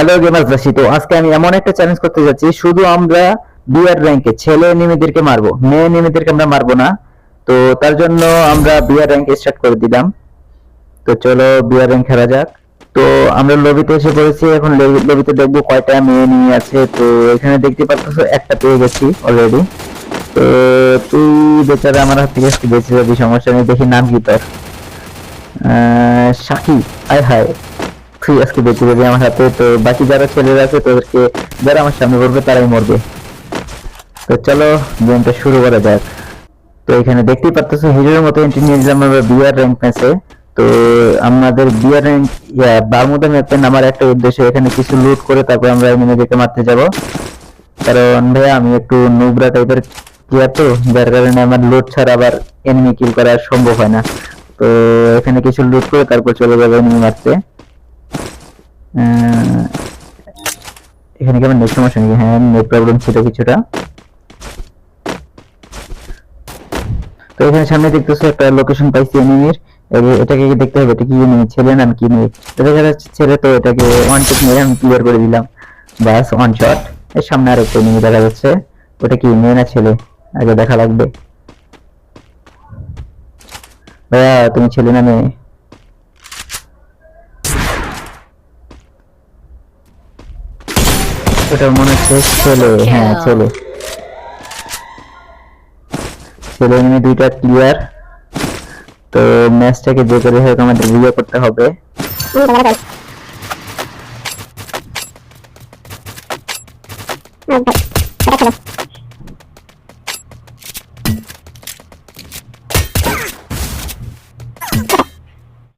Hello gamers বাসী তো আজকে আমি এমন একটা চ্যালেঞ্জ করতে যাচ্ছি, শুধু আমরা বিআর র্যাঙ্কে ছেলে নেমেদেরকে মারবো, মেয়ে নেমেদেরকে আমরা মারবো না। তো তার জন্য আমরা বিআর র্যাঙ্ক স্টার্ট করে দিলাম। তো চলো বিআর র্যাঙ্ক খেলা যাক। তো আমরা লবিতে এসে পড়েছি, এখন লবি- লবিতে দেখব কয়টা মেয়ে নিয়ে আছে। তো এখানে দেখতে পাচ্ছ একটা পেয়ে গেছি অলরেডি তো তুই বেচারা আমার হাত থেকে বেঁচে যাবি, সমস্যা নেই, দেখি নাম কি তোর। সাকি আয় হায়। তুই আজকে বেঁচে যাবি আমার হাতে। তো বাকি যারা ছেলেরা আছে, তাদেরকে যারা আমার সামনে পড়বে, তারাই মরবে। তো চলো, গেমটা শুরু করা যাক। তো এখানে দেখতেই পারতেছো, হিরোর মতো এন্ট্রি নিয়ে নিলাম আমরা বিআর র্যাঙ্ক ম্যাচে তো আমাদের বিআর র্যাঙ্ক বারমুদা ম্যাপে নামার একটা উদ্দেশ্য এখানে কিছু লুট করে তারপর আমরা এনিমিদেরকে মারতে যাব। কারণ ভাইয়া, আমি একটু নুবরা টাইপের প্লেয়ার তো, যার কারণে আমার লুট ছাড়া আবার এনিমি কিল করা সম্ভব হয় না। তো এখানে কিছু লুট করে তারপর চলে যাবে এনিমি মারতে এখানে কি আমার নেট সমস্যা নাকি? হ্যাঁ নেট প্রবলেম ছিল কিছুটা। তো এখানে সামনে দেখতেছো একটা লোকেশন পাইছি এনিমির এটাকে দেখতে হবে? এটা কি এনিমি ছেলে না কি মেয়ে? দেখা যাচ্ছে ছেলে তো এটাকে ওয়ান টেক মেরে আমি ক্লিয়ার করে দিলাম। ব্যাস ওয়ান শট এর সামনে আর একটা এনিমি দেখা যাচ্ছে। ওটা কি মেয়ে না ছেলে? আগে দেখা লাগবে। ভাইয়া তুমি ছেলে না মেয়ে? ওটা মনে হচ্ছে ছেলে হ্যাঁ ছেলে ছেলে এমনি দুইটা ক্লিয়ার তো ম্যাচটাকে যে করে হোক আমাদের বিয়ে করতে হবে। Okay.